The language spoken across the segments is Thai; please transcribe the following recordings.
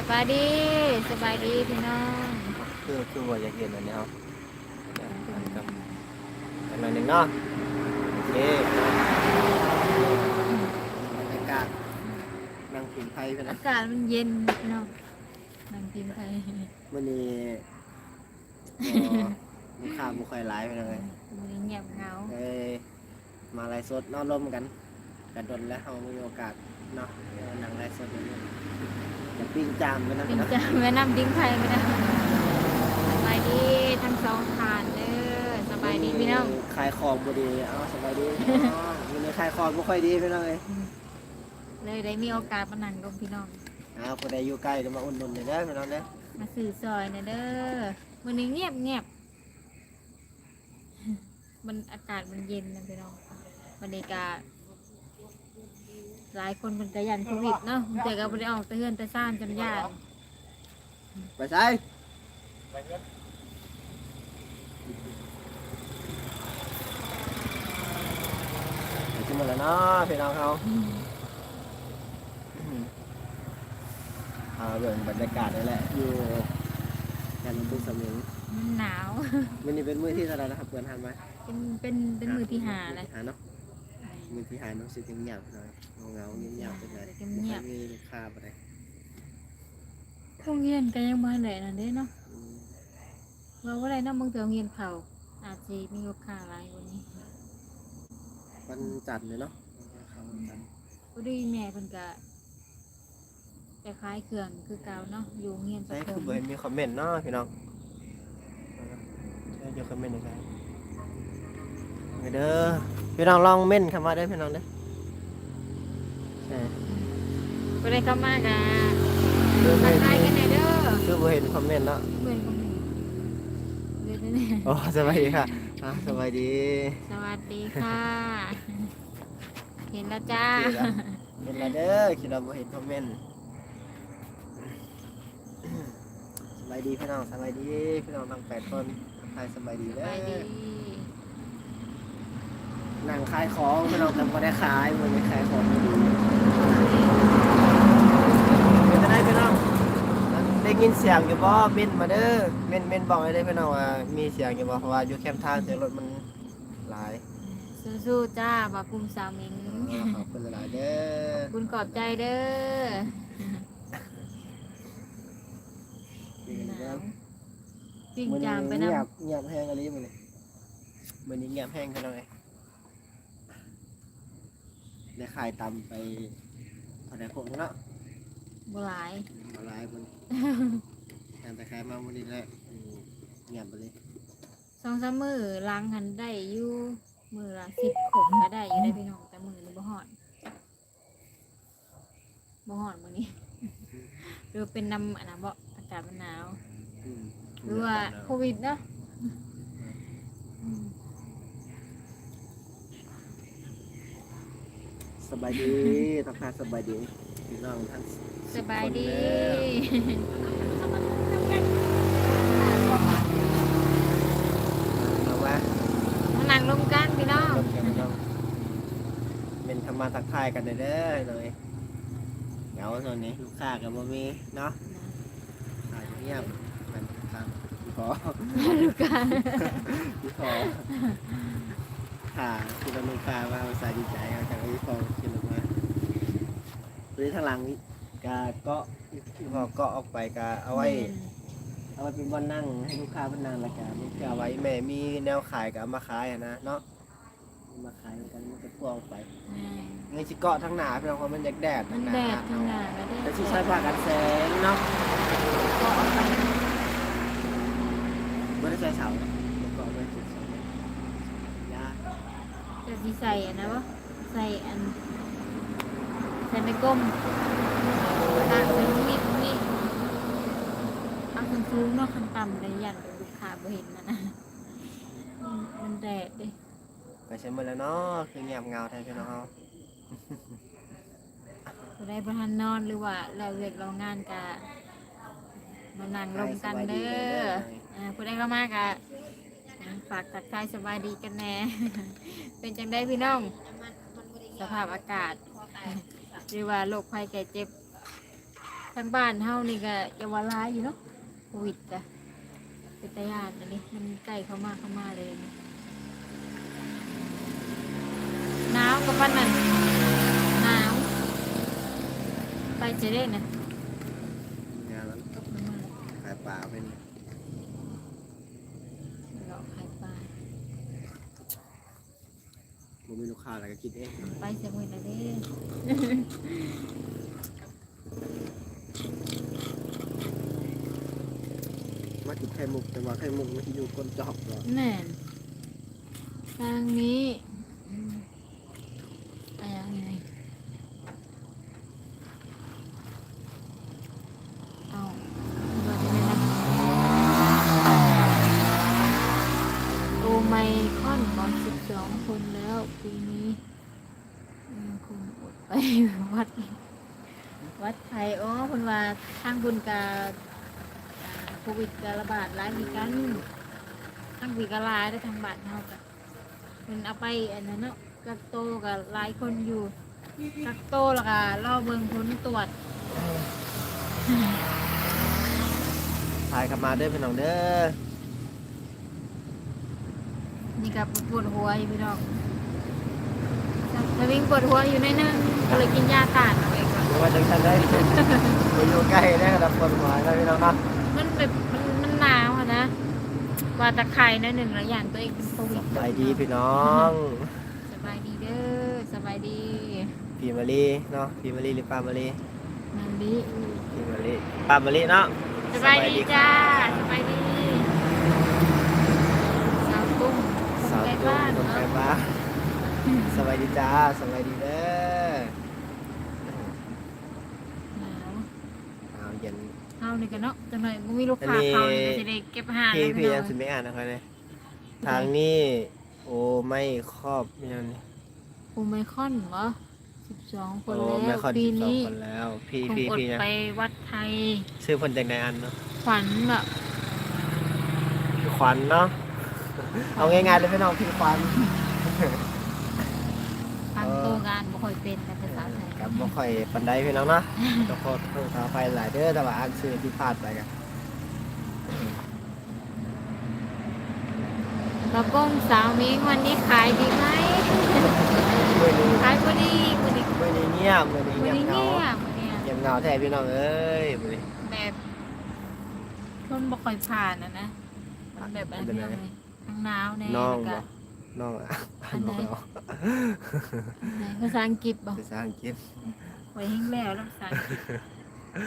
สบายดีสบายดีพี่น้องคือคือว่าอยากเห็นอันนี้ครับอันกับอันนั้นหนึ่งเนาะโอเคบรรยากาศนั่งผิงไทยไปนะอากาศมันเย็นพี่น้องนั่งกินไทยวันนี้ก็ลูกค้าบุคอยหลายไปเลยมันเงียบเหงาเอ้ยมาไลฟ์สดนอนร่มกันกันดนแล้วเขามีโอกาสเนาะนั่งไลฟ์สดอย่างนี้ จะปิ้งจามไปนะเป็นเนาะจะแม่น้ำดิ้งไทยไม่ได้สบายดีทั้งสองทานเด้อสบายดีพี่น้องขายของบุดีเอาสบายดีอ๋อวันนี้ขายของบุค่อยดีไปเลยเลยได้มีโอกาสมานั่งกับพี่น้องเอาคนใดอยู่ใกล้ก็มาอุ่นนุนเลยเด้อพี่น้องเด้อมาสื่อซอยนะเด้อวันนี้เงียบเงียบมันอากาศมันเย็นนะพี่น้องบรรยากาศ หลายคนมันกระยันโควิดเนาะแต่ก็ไม่ได้ออกแต่เฮือนแต่ซ่านจนยานไปใช้ไปขึ้นมาแล้วเนาะพี่น้องเขาอ่าเรื่องบรรยากาศนี่แหละอยู่กันบุญสมิงมันหนาว วันนี้เป็นมื้อที่เท่าไหรนะครับเพื่อนทันไหมเป็นเป็นเป็นมือที่หาเลย หาเนาะ มื้อที่หาเนาะสิเงียบๆหน่อยเงาๆเงียบๆเป็นไรเงียบมีลูกค้าไปเลยโรงเรียนก็ยังมาแหละนั่นเด้เนาะอืมว่าว่าไรเนาะมึงเถื่อโรงเรียนเขาอาจจะมีลูกค้าหลายกวันนี้วันจันทร์เลยเนาะเขาวันจันทร์พอดีแม่เพิ่นก็ไปขายเครื่องคือเก่าเนาะอยู่โรงเรียนใช่สังคคือมบ่เห็นมีคอมเมนต์เนาะพี่น้องใช่อยู่คอมเมนต์ยังไง เด้อพี่น้องลองเม่นคำว่าเด้อพี่น้องเด้อใช่ก็ได้เข้ามากะคือทับ่กทายเห็กันนหน่อยเด้อคือบ่เห็นคอมเมนต์เนาะเพื่อนก็มีเดี๋ยวนี้โอ้สบายดีค่ะอะสบายดี สวัสดีค่ะ เห็นแล้วจ้า เห็นแล้วเด้อคิดว่าบ่เห็นคอมเมนต์สบายดีพี่น้องสบายดีพี่น้องทั้งแปดคนทักทายสบายดีสเด้บายดี อนั่งขายของพี่น้องแต่ไม่ได้ขายมื้อนี้ขายของไม่ดีเป็นจะได้พี่น้องได้ยินเสียงอยู่บ่เม่นมาเด้อเม่นเม่นบอกให้ได้พี่น้องว่ามีเสียงอยู่บ่เพราะว่าอยู่แคมป์ทางเสียงรถมันหลายสู้ๆจ้าบากุมสามิงอ๋อขอบคุณหลายๆเด้อคุณขอบใจเด้อดีกันหเด้นาอวปิ้งมื้อจามไปนี้นำเงียบเงียบแห้งอะไรมื้อนี้มื้อนี้เงียบแห้งพี่น้องเอ้ย ได้ขายตำไปเท่าไหร่พวกเนาะบ่หลาย มาหลายคนงานแต่ขายมาวันนี้แหละอืมเงียบไปเลยสองสามมือล้างหันได้อยู่มือละสิบขมก็ได้อยู่ได้พี่น้องแต่มือนี่บ่หอนบ่หอนมื้อนี้ หรือเป็นน้ำอันนั้นบ่อากาศมันหนาว อืมหรือว่าโควิดเนาะอืม สบายดีทักทายสบายดีพี่น้องทั้งสบายดีเอาว่ามานั่งลงกันพี่น้องรถกันพี่น้องเป็นธรรมาทักทายกันเด้อเด้อเลยเหงาตอนนี้ลูกค้ากับบ่มีเนาะขายเงียบมันฟังพี่ขอ ลูกกันพี่ขอ ค่ะคือเราลูกค้าว่าภาษาดีใจเอาจากพี่ขอขึ้นลงมาตัวนี้ทางหลังนี่กาเกาะที่พอก็ออกไปก็เอาไว้ เอาไว้เป็นบอนนั่งให้ลูกค้าเป็นนั่งแล้วกันนี่คือเอาเอาไว้ไว้แม่มีแนวขายก็เอามาขายอะนะเนาะมาขายกันมันจะพ่วงไปเงินสิเกาะทั้งหนาพี่น้องเพราะมันแดดแดดมันแดดทางหน้าก็ได้แต่ที่ใช้ผ้ากันแสงเนาะไม่ได้ใช้เสาเนาะแล้วก็ไม่ได้ใช้เสายา จะ สิใส่อันนะวะใส่อัน ใส่ไม่ก้มตากเป็นมีดมีดเอาคันสูงเนาะคันต่ำเลยยันลูกค้าบ่เห็นมันนะมันมันแดดเด้ไปใช้มือแล้วเนาะคือเงียบเงาแทนพี่น้องเฮาผู้ใดบ่ทันนอนหรือว่าเราเรียกเรางานกะมานั่งลมกันเด้ออ่าผู้ใดเข้ามากะ ฝากทักทายสบายดีกันแน่ เป็นจังได้พี่น้อง สภาพอากาศ หรือว่าโรคภัยแก่เจ็บทางบ้านเฮานี่ก็อย่าว่าร้ายอยู่เนาะโควิดจ้ะเป็นตายานอันนี้มันใกล้เข้ามาเข้ามาเลยหนาวกับวันนั้นหนาวไปจะได้นะงานนั้นตกน้ำมันขายปลาเป็น เราขายปลา บ่มีลูกค้าอะไรก็กินเองไปเสียมือนะเด้มากินไข่มุกแต่ว่าไข่มุกมันที่อยู่ก้นจอกเหรอแน่นทางนี้อืมอะไรยังไงเอาดูว่าจะเป็นอะไรโอไมคอนก่อนสิบสองคนแล้วปีนี้อืมคุณอดไป วัด วัดไทยอ๋อคุณว่า ทางบุญกาอ่าโควิดการระบาดหลายมีกันทั้งปีก็หลายได้ทั้งบ้านเฮาก็มันเอาไปอันนั้นเนาะกักโตวกับหลายคนอยู่กักโตวแล้วก็รอเบิ่งผลตรวจถ่ายกลับมาเด้อพี่น้องเด้อนี่ก็ปวดหัวอยู่พี่น้องแต่วิ่งปวดหัวอยู่ในอยนึงก็เลยกินยาต้าน เอาเองก่อนหรือว่าจังซั่นได้ไปอยู่ใกล้ได้อรับคนหัวแล้วพี่น้องเนาะมันแบบมันมันหนาวอะนะว่าตะไคร้หนิดหนึ่งแล้วอย่างตัวเองเป็นโควิดสบายดีพี่น้องสบายดีเด้อสบายดีพี่มารีเนาะพี่มารีหรือป้ามารีนันดีพี่มารีป้ามารีเนาะสบายดีจ้าสบายดีสาวตุ้มคนสาวใกล้ตุ้บ้ามนคนไกลเนาะบ้านสบายดีจ้าสบายดีเด้อ หนาว เอาเย็น เฮานี่ กันเนาะจังหน่อยบ่มีลูกค้าอันนี้เขานี่ก็สิได้เก็บอาหารพี่แล้วพี่พี่น้ยัองงสิไม่อ่านนะครับเนี่ยทางนี้โอ้ไม่ครอบนี่นั่นนี่โอไมคอนเหรอ12คนโอ้แล้ไม่วครอบปีสิบสองนี้คนแล้ว พี่คงพี่อดพี่นะไปวัดไทยชื่อคนจากไหนอันเนาะขวัญแบบพี่ขวัญเนาะเอาง่ายๆเลยพี่น้องพี่ขวัญ ฟังโตงานบ่ค่อยเป็นแต่ภาษาไทย กับบ่ค่อยปันไดพี่น้องเนาะ ต้องขอโทษขออภัยหลายเด้อแต่ว่าอ่านชื่อที่พลาดไปกันแล้วก็สาวมิงวันนี้ขายดีไหมมื้อนี้ขายบ่ดีมื้อนี้มื้อนี้เงียบมื้อนี้มื้อเงียบนี้เหงาเงียบมื้อนี้เงียบเหงาแท้พี่น้องเอ้ยมื้อนี้แบบคนบ่ค่อยผ่านนะนะมันแบบอันเป็นนี้ไงเลยทั้งหนาวแน่น้องแล้วบ่ก็ น้องอะอันไหนบอกเราไหนภาษาอังกฤษบ่ภาษาอังกฤษไว้แห้งแล้วแล้วภาษาอังกฤษ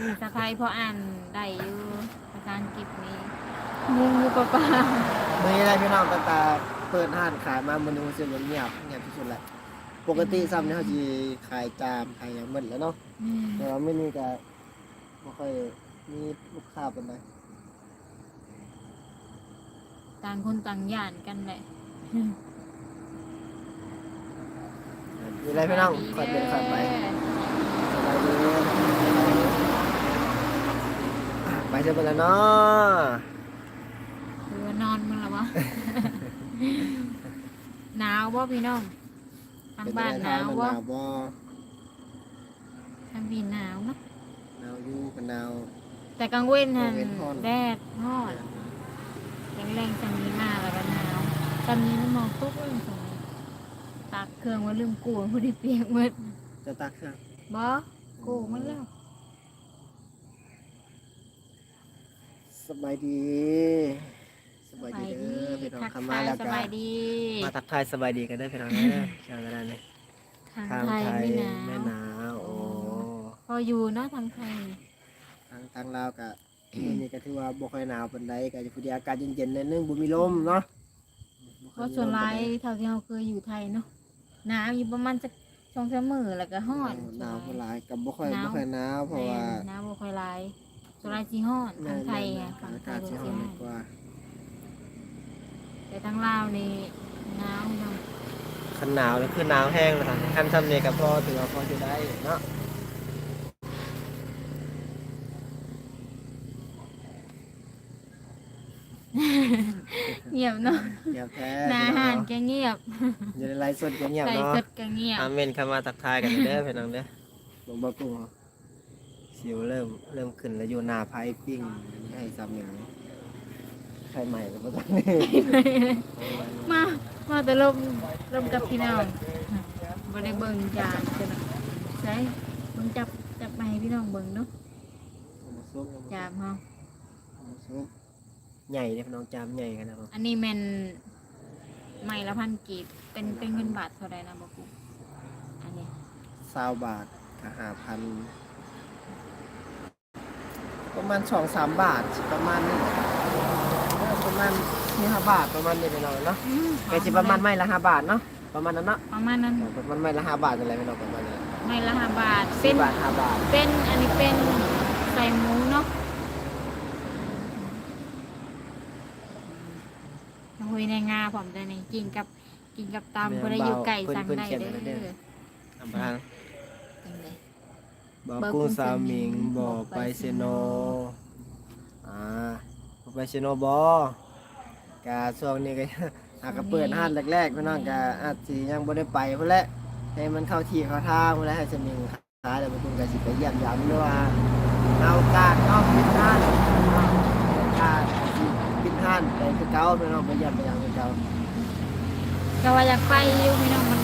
ภาษาไทยพออ่านได้อยู่ภาษาอังกฤษนี่งงอยู่ปะปามื้อนี้ได้พี่น้องตั้งแต่เปิดห้านขายมามื้อนี้รู้สึกว่าเงียบเงียบที่สุดแล้วปกติซ้ำเนี่ยเขาสิขายจามขายหยังหมดแล้วเนาะอืมแต่ว่ามื้อนี้ก็บ่ค่อยมีลูกค้าปานใดต่างคนต่างย่านกันแหละ มีอะไรพี่น้องค่อยเป็นค่อยไปสบายดีไปเจอกันแล้วเนาะหรือว่านอนมึงหรอวะหนาวบ่พี่น้องทางบ้านหนาวเป็นบ่หนาวบ่ทางพี่หนาวเนาะหนาวอยู่กันหนาวแต่กลางเว้นหันกลางเว้นร้อนแดดฮอดแรงๆจังนี้มากแล้วก็หนาวตอนนี้น้ำมองตุ๊กเรื่องสง ตักเครื่องไว่าลืมกูผู้ที่เปียกหมดจะตักเครื่องบ่กูมันแล้ว สบายดีสบายดีเด้อพี่น้องทักคำมาทายแล้วสก็บายดี มาทักทายสบายดีกันเด้อพี่น้องเด้อเชิญกันได้เลยทางทางไทยไทยไม่หนาวแม่หนาวโอ้พออยู่เนาะทางไทย ทางทางลาวก็นี่ก็ถือว่าบ่ค่อยหนาวปานใดก็จะพอดีอากาศเย็นๆนิดนึงบ่มีลมเนาะบ่เพค่อยราะมีส่วนลมหลาปายนใดเท่าที่เราเคยอยู่ไทยเนาะ หนาวอยู่ประมาณจะสองสามมื้อแล้วก็ฮ้อนหนาวบ่หลายก็บ่ค่อยหนาวบ่ค่อยหนาวเพราะว่าแม่นหนาวบ่ค่อยหลายส่วนหลายสิฮ้อนทางไทยแม่อะนๆฝั่งอากไทายศโดสินร้สิอนฮ้อนกว่าแต่ทางลาวนี่หนาวเนาะคันหนาวนี่คือหนาวแห้งนะครับคันซ้ำเนี่ยก็พอถือว่าพอจะได้เนาะเงียบเนาะเงีย บแท้หนาอาหารก็เงียบอยู่ในไลฟ์สดก็เงียบไก่เนาะสดก็เงียบอาเมนเข้ามาทักทายกันเด้อพี่น้องเด้อบ่บ่กุ้งเหรอสิวเริ่มเริ่มขึ้นแล้วอยู่หน้าไพ่ปิ้งให้ซ้ำหนึ่งใครใหม่ก็บ่ต้องมามาแต่ลมลมกับพี่น้องบ่ได้เบิ่งจานจ้ะนะใช่เบิ่งจับจับไปให้พี่น้องเบิ่งเนาะจามเฮาใหญ่เลยพี่น้องจามใหญ่กันนะครับอันนี้แม่น ไม้ละพันกีบเป็นเป็นเงินบาทเท่าใดนะบ่กูอันนี้ซาวบาทกับห้าพัน ประมาณสองสามบาทสิประมาณนี้ประมาณสี่ห้าบาทประมาณนี้พี่น้องเนาะอืมแกสิประมาณไม่ละห้าบาทเนาะประมาณนั้นเนาะประมาณนั้นประมาณไม่ละห้าบาทอะไรพี่น้องประมาณนี้ไม้ละห้าบาทเป็สี่นบาทห้าบาทเป็นอันนี้เป็นใส่หมูเนาะ หุยในงาผมจะนี่กินกับกินกับตำพอได้อยู่ไก่สั่งได้เด้อทำพังจังเบอกกุ้งสามิงบอกไปเซโนอ่าบอกไปเซโนบอกาช่วงนี้ก็อากระเปิดห้านแรกๆพี่น้องกาอาจสิยังบ่ได้ไปพุ่นแหละให้มันเข้าที่เข้าทางพุ่นแหละให้สมิงขายแล้วบ่ต้องก็สิไปเยี่ยมยามด้วยว่าเอากาสเนาะปิดห้านเอากาส สิปิดห้านไปคือเก่าพี่น้องไปเยี่ยมไปยามคือเก่าก็ว่าอยากไปอยู่พี่น้องมัน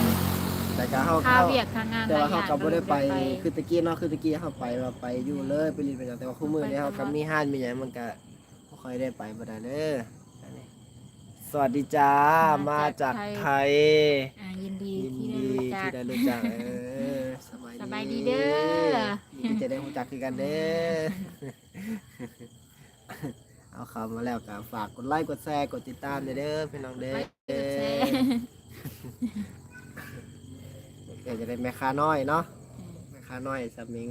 แต่ก็เฮาข้าเข้า เวียกทางงานแต่ว่าหลเขายอย่งก็บ่ได้ไปเลยคือตะกี้เนาะ คือตะกี้เขาไปว่าไปอยู่เลยไปรีดไปจังแต่ว่าคู่มือนี้เขาก็มีห้านมีหยังมันก็บ่ค่อยได้ไปบ่ได้เด้ออันนี้สวัสดีจ้า มาจากไทย อ่ายินดียินที่ดีได้รู้จักที่ได้รู้จักเออสบายสบายดีเด้อยินดีจะได้รู้จักคือกันเด้อ เอาคำมาแล้วก็ฝากกดไลค์กดแชร์กดติดตามเด้อพี่น้องเด้อไว้กดแชร์เดี๋ยวจะได้แม่ค้าน้อยเนาะแม่ค้าน้อยสมิง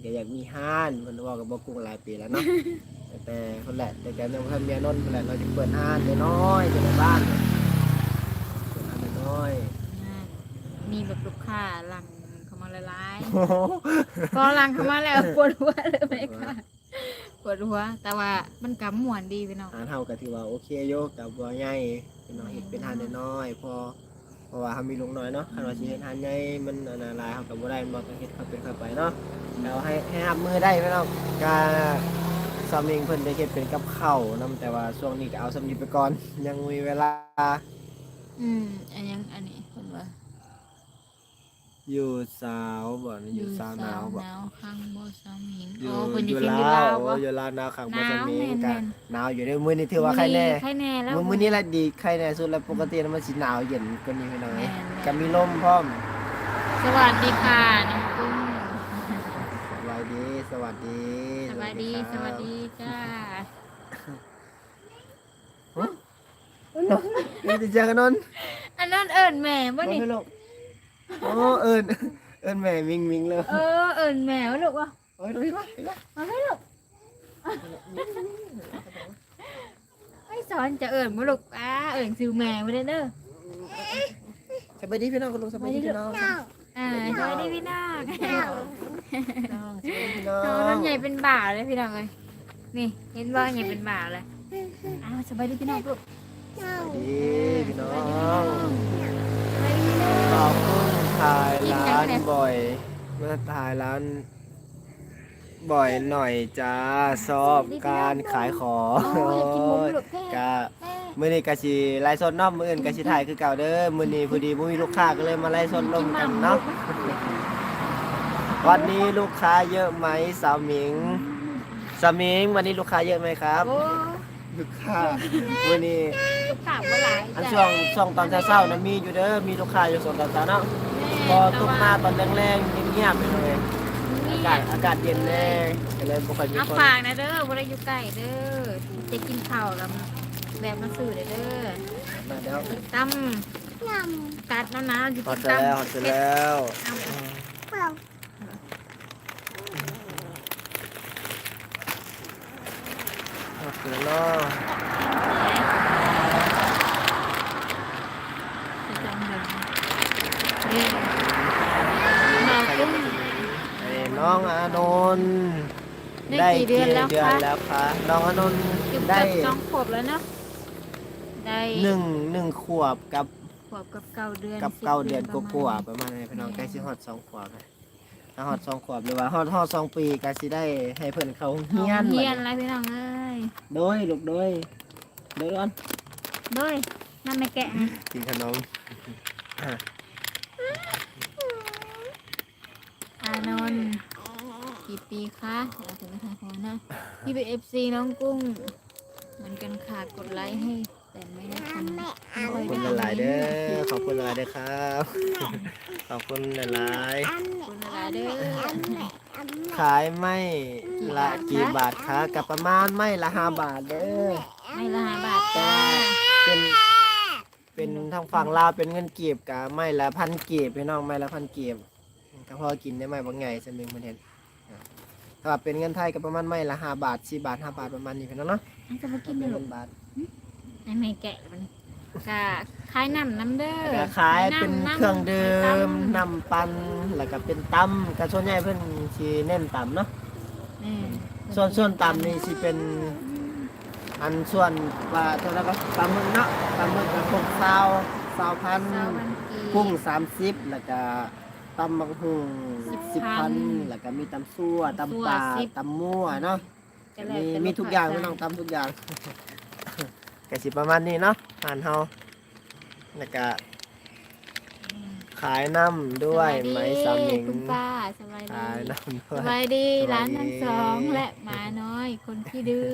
เดี๋ยวอยากมีห้านมันว่ากับบอกกุ้งหลายปีแล้วเนาะแต่แต่คนแหละแต่แกยังเพิ่นเมียนนท์คนแหละเราจะเปิดห้านน้อยๆอยู่ในบ้านเปิดห้านน้อยอ่ามีแบบลูกค้าหลังเข้ามาละลายๆโอ้โหพอหลังเข้ามาแล้วปวดหัวเลยไหมคะป วดหัว แต่ว่ามันกำหมวนดีพี่น้องห้านเฮาก็ถือว่าโอเคโยกับบัวใหญ่เป็นน้อยเฮ็ดเป็นห้านน้อยๆพอเพราะว่าเฮามีลุงน้อยเนาะคันว่าสิเฮ็ดห้านใหญ่มันอันนั้นหลายเฮาก็บ่ได้มันบ่ต้องเฮ็ดเข้าเป็นเข้าไปเนาะแล้วให้ให้รับมือได้พี่น้องก็สามิงเพิ่นได้เฮ็ดเป็นกับข้าวนํแต่ว่าช่วงนี้ก็เอาสำนีไปก่อนยังมีเวลา อืม อันยังอันนี้คนว่า อยู่สาวบ่นี่อยู่สาวหนาวบ่ หนาวข้างบ่สาวหมิงอยู่โอ้คนออยู่ยู่ที่ลาอยู่ลาววโอ้บ่ อยู่ลาวหนาวขังบ่หนาวจะมีแม่นกัแม่นหนาวอยู่ในมื้อนี้ถือว่าใครแน่ใครแน่แล้ว มื้อมื้อนี้ละดีใครแน่สุดแล้วปกติมันสิหนาวเย็นกว่านี้พี่น้องเอ้ยแม่นก็มีลมพร้อมสวัสดีค่ะน้องกุ้งสวัสดีสวัสดีสวัสดีครับสวัสดีจ้านี่ติเจอกันนนท์อันนั้นเอิญแม่บ่บ่นี่ให้ลูก โอ้เอิ้นเอิ้นแม่มิงมิงเลยเออเอิญแม่บ่ลูกวะโอ้ยดูดิวะเห็นปะมาไหมลูกไม่สอนจะเอิญบ่ลูกอ่าเอิญซื้อแม่บ่ได้เด้อสบายดีพี่น้องคุณลุงสบายดีพี่น้องอ่าสวัสดีพี่น้องพี่น้องสบายดีพี่น้อน้องงน้ำใหญ่เป็นบ่าเลยพี่น้องเลยนี่เห็นว่าใหญ่เป็นบ่าเลยอ้าวสบายดีพี่น้องลูกสบายดีพี่น้องสบายดีพี่น้องขอบคุณ ถ่ายร้านบ่อย มาถ่ายร้าน บ่อยหน่อยจ้าชอบการขายของโอ้ยอยากกินหมูลูกแค่กะมื้อนี้กะสิไลฟ์สดเนาะมื้ออื่นกะสิถ่ายคือเก่าเด้อมื้อนี้พอดีบ่มีลูกค้าก็เลยมาไลฟ์สดลงกันเนาะวันนี้ลูกค้าเยอะไหมสาวหมิงสาวหมิงวันนี้ลูกค้าเยอะไหมครับโอ้ลูกค้ามื้อนี้ลูกข่าวว่าหลายอันช่วงช่วงตอนเช้าๆนะมีอยู่เด้อมีลูกค้าอยู่สองตอนเช้าเนาะ พอตกมาตอนแรงๆเงียบๆไปเลยอากาศอากาศเย็นแน่ก็เลยบ่ค่อยมีเอาคนฝากนะเด้อบ่ได้อยู่ใกล้เด้อจะกินข้าวแล้วแบบมาซื้อเด้อเด้อมาแล้วตำกัดน้ำน้ำจะฮอกิตนเสร็จตำแล้วฮอตเสร็จแล้วเอาฮอตเสร็จแล้ว จะจำเลยนี่น้องกุ้ง ไอ้ น้องอานนท์ได้กี่เดือนแล้วเดือนคะ แล้วคะน้องอานนท์เกือบได้สองขวบแล้วเนาะได้หนึ่งหนึ่งขวบกับขวบกับเก้าเดือนกับสิบเก้าเดือนปก็ระมาณกลัวาๆประมาณนี้พี่น้องใกล้สิฮอดสองขวบแล้วถ้าฮอดสองขวบหรือว่าฮอดฮอดสองปีก็สิได้ให้เพิ่นเข้าเฮียนเฮียนบัดอะไรพี่น้องเอ้ยโดยลูกโดยโดยก่อน ด้วยน้ำไม่แกะนะกินขนม อานนท์ กี่ปีคะเดี๋ยวถึงไปถ่ายพอนะพี่เป็นเอฟซีน้องกุ้ง เหมือนกันค่ะกดไลค์ให้ แต่ไม่ได้คอมเมนต์ไม่ขค่ออบยคุณได้หลายๆเด้อขอบคุณหลายๆเด้อครับ ขอบคุณหลายขอบคุณหลายๆเด้อๆขายไม่ละกี่บาทคะกับประมาณไม่ละห้าบาทเด้อไม่ละห้าบาทจ้าเป็น เป็นทางฝั่งลาวเป็นเงินกีบกับไม่ละพันกีบพี่น้องไม่ละพันกีบก็พอกินได้ไหมบางไงสมิงประเทศ ถ้าว่าเป็นเงินไทยก็ประมาณไม่ละห้าบาทสี่บาทห้าบาทประมาณนี้พี่น้องเนาะอันจะมากินได้เป็นหรอเงินบาท ไอ้ไม่แกะมันกะขายน้ำน้ำเด้อก็ขายเป็นำเครื่องดื่น้ำมน้ำปั่นแล้วก็เป็นตำก็ส่วนใหญ่เพิ่นสิเน้นตำเนาะนี่ส่วนส่วนตำนี่สิเป็น อันส่วนปลาตัวแล้วก็ปลาหมึกเนาะปลาหมึกกับพวกซาวซาวพันเศร้าวันกีกุ้งสามสิบแล้วก็ ตำบักหุ่งสิสิบบพัพันนแล้วก็มีตำซั่วตำปลาซั่วสิบ ตำมั่วเนาะจะแล้วมีแต่มีทุกอย่างลูไม่ค้ต้องตำทุกอย่างก็สิประมาณนี้เนาะอาหารเฮาแล้วก็ขายน้ำด้วยสบาไหมดีสามเหม็งคุณป้าสบายขายดีน้ำด้วสยบายดีสบายดี ร้านทั้งสองและหมาน้อย คนที่ดื้อ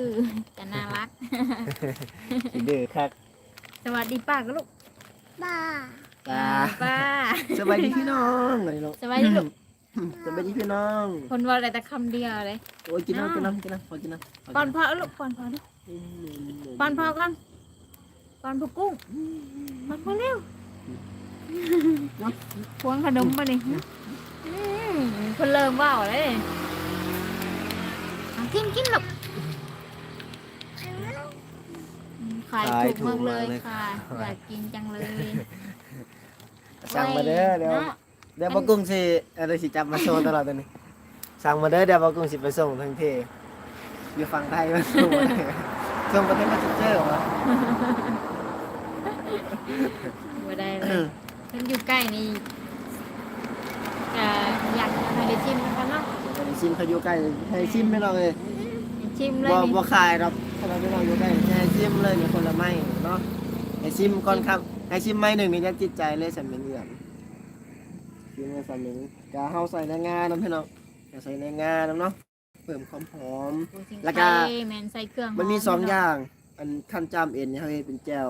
แต่น่ารัก สิดื้อคัก สวัสดีป้าก็ลูก จ้าป้า สบายดีพี่น้องเลยลูกสบายดีลูก สบายดีพี่น้องคนว่าอะไรแต่คำเดียวเลย โอ้ยกินน้ำกินน้ำกินน้ำพอกินน้ำปอนพ่อลูกปอนพ่อลูกปอนพ่อก่อนปอนพ่อกุ้งปอนพ่อเร็วพวงขนมมาดิอืมคนเริ่มว่าวเลยเอากินกินลูกอืมขายถูกมากเลยค่ะอยากกินจังเลย สั่งมาเด้อเดี๋ยวนาะเดี๋ยวบกุ้งสิอะไรสิจับมาโชว์ตลอดตัวนี้สั่งมาเด้อเดี๋ยวบกุ้งสิไปส่งทั้งที่อยู่ฝั่งไทยมาส่งมาได้ส่งประเทศมาเจอวะบ่ได้เลยเพิ่นอยู่ใกล้นี่ก็อยากให้ได้ชิมกันเนาะให้ชิมเขาอยู่ใกล้ให้ชิมไม่ลองเลยชิมเลยบ่นี่บ่ขายหรอกถ้าเราไม่ลองอยู่ใกล้ให้ชิมเลยเนี่ยคนละไม้เนาะให้ชิมก่อนครับให้ชิมไม้หนึ่งนี่จะจิตใจเลยสำเนียงเหลื องชิมเลยสำเนียงกะเฮาใส่ในงาน้ำพี่น้องกะใส่ในงาน้ำเนาะเพิ่มความหอมปูสิงแล้วก็ไข่แมนใส่เครื่องมันมีหสองอเนาะย่าง อันขั้นจามเอ็นเนี่ยเขาเฮ็ดเป็นแจ่ว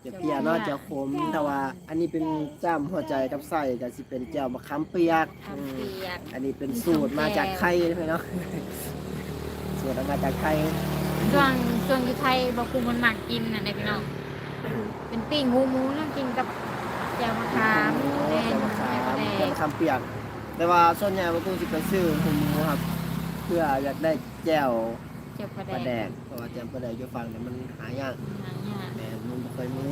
แจ่วเพียเนาะแจ่วขมแต่ว่า อันนี้เป็นจ้ำหัวใจกับไส้ก็สิเป็นแจ่วมะขามเปียกทำอืมเปียก อันนี้เป็นสูตรมาจากไข่ใช่ไหมเนาะสูตรมาจากไข่ ช่วงช่วงอยู่ไทยบอกกูมันหมักกินน่ะในพี่น้อง เป็นปิ้งหมูหมูน่ากินกับ แจ่วมะขามแดแจ่งวมะขามแจ่วแดแจ่วงมะขามเปียก แต่ว่าส่วนใหญ่ว่ากูสิไปซื้อหูหมูครับ เพื่ออยากได้แจ่วแจ่วปลาปลาแดแดงกเพราะว่าแจ่วปลาแดกอยู่ฝั่งเนี่ยมันหายากหายากแม่มันบ่เคยมี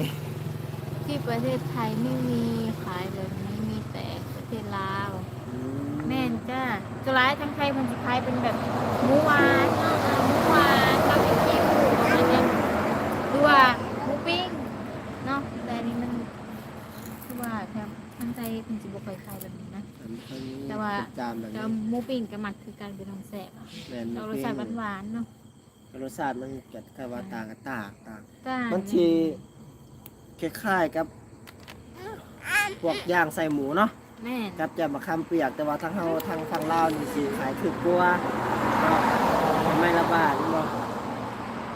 ที่ประเทศไทยไม่มีขายแบบนี้มีแต่ประเทศลาวอืแม่นจ้าตัวร้ายทั้งไทยมันจะคล้ายเป็นแบบหมูหวานเนาะหมูหวานบาร์บีคิวประมาณนั้นหรือว่าหมูปิ้งเนาะแต่อันนี้มันคือว่าครับ ทางไทยมันจะบ่ค่อยคล้ายแบบนี้นะมันเคยมีแต่ว่า จานแบบแต่นี้หมูปิ้งกับหมักคือการเป็นทองแสบอะแม่นเรารสชาติหวานๆเนาะรสชาติมันก็แค่ว่าต่างกันต่างต่างต่างบางทีคล้ายๆกับพวกย่างใส่หมูเนาะแม่นกับแจ่วมะขามเปียกแต่ว่าทางเฮาทางฝั่งลาวนี่สิขายคือกลัวเนาะไม่ละบาทเนาะ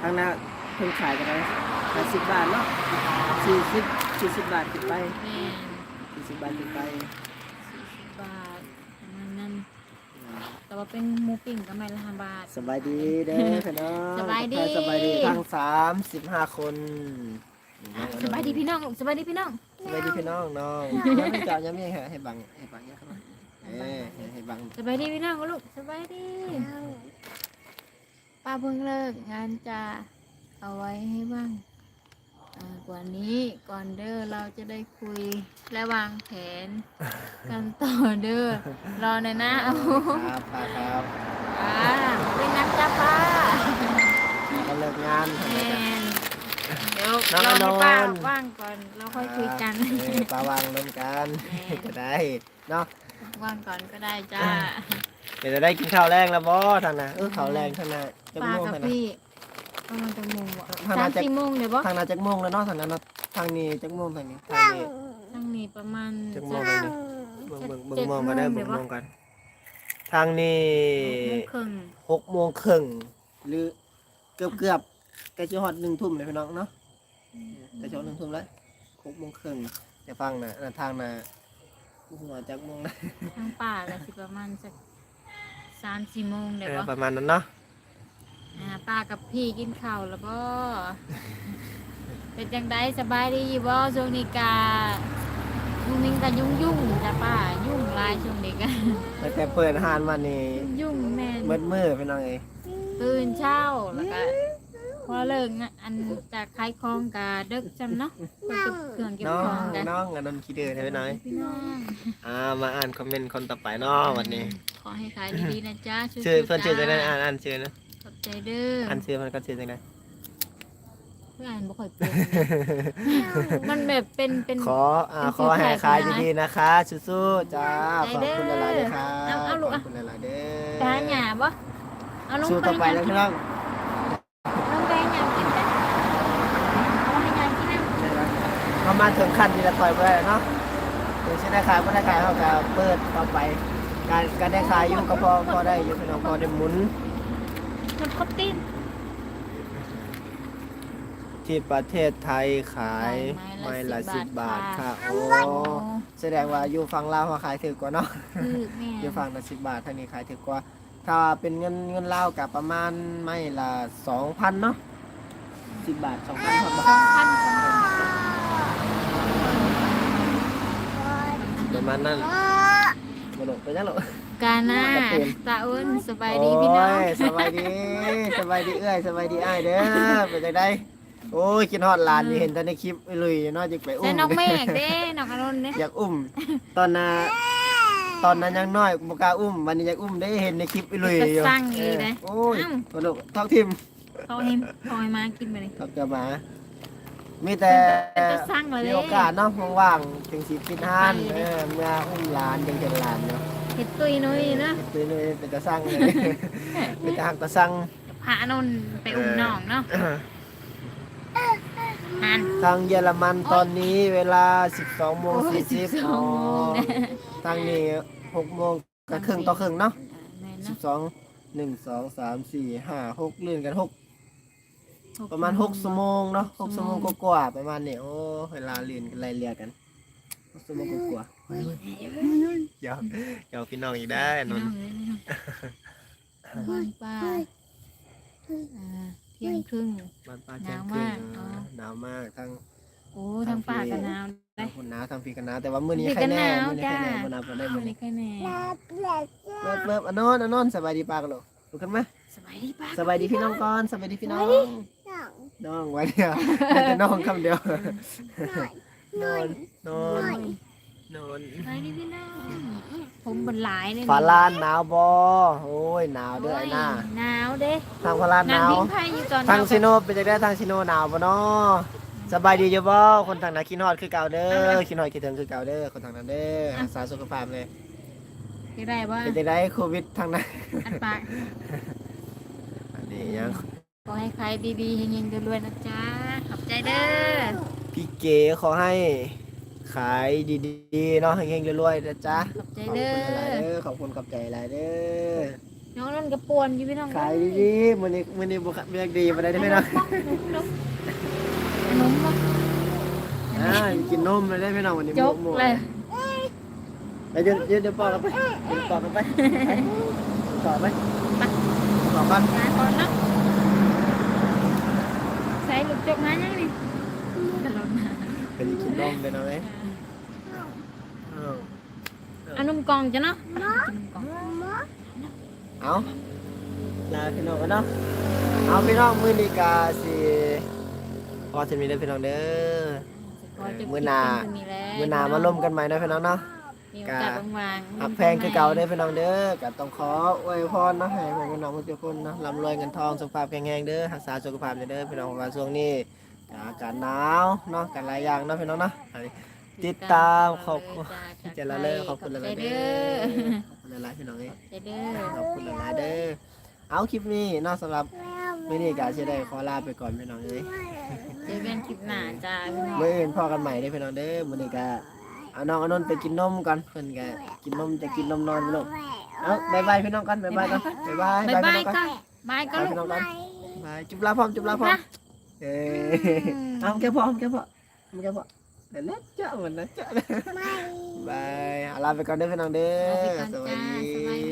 ทางหน้าเพิ่นขายกันได้50บาทเนาะ40 40บาทขึ้นไป แม่น 40บาทขึ้นไปสี่สิบบาทประมาณนั้นแต่ว่าเป็นหมูปิ้งก็ไม่ละห้าบาท สบายดีเด้อพี่น้องสบายดี สบายดีทั้ง35คนสบายดีพี่น้องสบายดีพี่น้องสบายดีพี่น้องน้องยังไม่จับยังไม่ให้ให้บังให้บังเนี่ยครับเอ้ยให้ให้บังสบายดีพี่น้องลูกสบายดีป้าเพิ่งเลิกงานจะเอาไว้ให้บ้างอ่า กว่านี้ก่อนเด้อเราจะได้คุยและวางแผน กันต่อเด้อรอหน่อยนะเอาครับป้าครับป้าเป็นนักจ้าป้าก็เลิกงานแมนเดี๋ยวน้องรอให้อนนท์ป้าว่างก่อนเราค่อยคุยกันเออป้าวางลงกันแม่จะได้เนาะก่อนก่อนก็ได้จ้าเดี๋ยวจะได้กินข้าวแรงแล้วบ่ทางน่ะเออข้าวแรงทางน่ะจักป้าโมงกับทางน่ะพี่ ประมาณจังโมงบ่ทางสานั้นมจะสี่โมงเดี๋ยวบ่ทางน่ะจักโมงแล้วเนาะทางนั้นเนาะทางนี้จักโมงทางนี้ทางนี้ทางนี้ประมาณจักโมเจ็งดทางนี้เบิ่งเบิ่งเบิ่งเจ็ดมองกันได้โมงเบิ่งเดี๋ยวมวะองกัน ทางนี้โมงครึ่งหกโมงครึ่งหรือเกือบเกือบใกล้จะฮอดหนึ่งทุ่มเลยพี่น้องเนาะใกล้จะฮอดหนึ่งทุ่มแล้วหกโมงครึ่งแต่ฟังน่ะน่ะทางน่ะหัวจักโมงนะทางป่าก็สิประมาณสักสามสี่โมงเดี๋ยวเออบ่ประมาณนั้นเนาะ อ่าป้ากับพี่กินข้าวแล้วบ่เป็นจังไดสบายดีอยู่บ่ช่วงนี้กายุ่งนิ่งกันยุ่งยุ่งๆจ้ะป้ายุ่งหลายช่วงนี้กันตั้งแต่เปิดห้านมานี่ยุ่งแม่นมืดมืดพี่น้องเอ้ยตื่นเช้าแล้วก็พอเลิกงานอันจากขายของกะดึกจำเนาะก็เก็บเครื่องเก็บน้อของงกันน้องอันนั้นคิดเดือดให้พี่น้อยพี่น้องอ่ามาอ่านคอมเมนต์คนต่อไปเนาะวันนี้ขอให้ขายดีๆนะจ๊ะสู้ๆชื่อเพื่อนชื่อจังได๋จ้าอ่านอ่านชื่อนะขอบ ใจเด้ออ่านชื่อมันก็ชื่อจังได๋เพื่อนอ่านบ่ค่อยเป็นมันแบบเป็นเป็น ขออ่าขอให้ขายดีๆนะคะสู้ๆจ้าขอบคุณหลายๆนะคะเอาเอาลูกขออะบคุณหลายๆเด้ไปหาหอยาบ่เอาลงสู้ไปต่อไปแล้วพี่น้องลงไปหาหยากินไปเอาให้หยากินน้ำเขามาถึงขั้นที่จะปล่อยไปแล้วเนาะถึงจะได้ขายไม่ได้ขายเขาก็เปิดต่อไป การการได้ขายอยู่ก็พอพอได้อยู่พี่น้องพอได้หมุน มันครบตีนที่ประเทศไทยขายไม้ละสิบบาทค่ะโอ้แสดงว่าอยู่ฝั่งลาวเขาขายถือกว่าเนาะคือแม่อยู่ฝั่งละสิบบาททางนี้ขายถือกว่า ถ้าเป็นเงินเงินลาวกับประมาณไม้ละสองพันเนาะสิบบาทสองพันพอสบาองทพันสองพันประมาณนั้นมาลงไปยังหรอก กาหน้าตาอ้นสบายดีพี่น้องโยสบายดีสบายดีเอ้ยสบายดีอ้ายเด้อเป็นจังไดโอ้ยกินฮอดหลานนี่เห็นแต่ในคลิปไอ้ลุยเนาะจิกไปอุ้แต่มน้องเมฆเด้น้องอรุณเด้อยากอุ้ม ตอนน่ะตอนนั้นยังน้อยบ่กล้าอุ้มวันนี้อยากอุ้มได้เห็นในคลิปไอ้ลุยอยู่สั่งอีกเลยโอ้ยมาลูกทอกทิมเขาให้เขาให้มากินไปเลยทอกจะมามีแต่เป็นจะสั่งเลยมีเด้โอกาสเนาะว่างๆถึงสิปิดห้านเออเมื่ออุ้มหลานยังเห็นหลานเนาะ เห็ดตุยนุ้ยนะเป็นเลยเป็นตาสั่งเลยเป็นตาหักตาสั่งพาอนนท์ไปอุ้มน้องเนาะหันทางเยอรมันตอนนี้เวลา 12โมงโอ้ย40 12อ๋อโมงเนี่ยทางนี้6โมงกับครึ่งต่อครึ่งเนาะแม่นเนาะ12 1 2 3 4 5 6เลื่อนกัน6ประมาณ6ชั่วโมงเนาะ6ชั่วโมงกว่าๆประมาณนี้โอ้เวลาเรียนกันไล่เรียกัน6ชั่วโมงกว่าๆ เดี๋ยวเดี๋ยวพี่น้องอีกได้นนท์บ้านป้าเที่ยงครึ่ง บ้านป้าหแจ้นางวครึ่มาก อ๋อหนาวมากทั้ง โอ้ทางป่ากันหนาวได้ทางคนหนาวทางพี่กันหนาวแต่ว่ามื้อนี้ใครแน่นาวมื้อนี้ใครแน่บ่นับบ่ได้มื้อไม่นี้ใครแน่เบิบเบิบอนนท์อนนท์สบายดีปากลูกลุกขึ้นมาสบายดีป้าสบายดีพี่น้องก่อนสบายดีพี่น้องน้องไว้เดียวแต่น้องคำเดียวนอนนอน นอนสบายดีพี่น้องผมบนหลายเลยฝาลานหนาวบ่โอ้ยหนาวเด้อไอ้หน้าหนาวเด้ทางฝาลานหนั่งนาว พิงไพ่อยู่ตอนทางซิโนเป็นจังได๋ทางซิโนหนาวบ่เนาะสบายดีอยู่บ่คนทางนั้นคิดฮอดคือเก่าเด้อคิดฮอดคิดถึงคือเก่าเด้อคนทางนั้นเด้อรักษาสุขภาพเลยจะได้ว่าเป็นจังได๋โควิดทางนั้นอันปากอันนี้ยังขอให้ใครดีๆเฮงๆรวยๆนะจ๊ะขอบใจเด้อพี่เก๋ขอให้ ขายดีๆเนาะเฮงๆรวยๆนะจ๊ะขอบใจขอบเด้คุณหลายอเด้อ ขอบคุณกับใจหลายเด้อน้องนั่นกระปวนอยู่พี่น้องขายดีๆมื้อนี้มื้อนี้บ่คักเรียกดีบ่ได้เด้อแม่เนาะขนมบ่อ่ากินนมเลยได้อแม่เนาะวันนี้จกหมดเลยไปเดี๋ยวเดี๋ยวเดี๋ยวปอกกันไปเดี๋ยวปอกกันไปปอกไปปอกกันมาก่อนเนาะใส่ลูกจกมายังนี่ตลอดมาไปกินนมเลยเนาะเอ้ยอ้าวเอานมกล่องจ้ะเนาะกินนมกล่องเอาลาพี่น้องกันเนาะเอาพี่น้องมื้อนี้ก็สิพอจะมีเด้อพี่น้องเด้อ มื้อหน้า มื้อหน้ามาร่วมกันใหม่เนาะพี่น้องเนาะ มีโอกาสวางๆหักแพงคือเก่าเด้อพี่น้องเด้อก็ต้องขออวยพรเนาะให้พี่น้องทุกคนเนาะร่ำรวยเงินทองสุขภาพแข็งแรงเด้อรักษาสุขภาพเด้อพี่น้องว่าช่วงนี้อากาศหนาวเนาะกันหลายอย่างเนาะพี่น้องเนาะอันนี้ ติดตามขอบคุณจ้าเจริญเลยขอบคุณหลายๆใจเด้เด้ออขอบคุณหลายๆพี่น้องเอ้ยใจเด้อขอบคุณหลายๆเด้อเอาคลิปนี้เนอกสำหรับไม่นี่กาจะได้ขอลาไปก่อนพี่น้องเอ้ยเจอกันคลิปหน้าจ้าพี่น้องเมื่ออื่นพ่อกันใหม่ได้อพี่น้องเด้อมื้อนี้ก็เอาน้องอนนท์ไปกินนมก่อนเพิ่นก็กินนมจะกินนมนอนลูกเอาบายบายพี่น้องกันบายบายก่อนบายบายบ๊ายบายพี่น้องก่อนค่ะบายก็บายลูพี่กน้องก่อนบายจุ๊บลาพร้อมจุ๊บลาพร้อมนะเอ้ยเอาแค่พอแค่พอแค่พอ เดี๋ยวนะเจ้าเหมือนนะเจ้าบายเอาลาไปก่อนเด้อพี่น้องเด้อลาไปก่อนสวัสจ้าดีสบายดี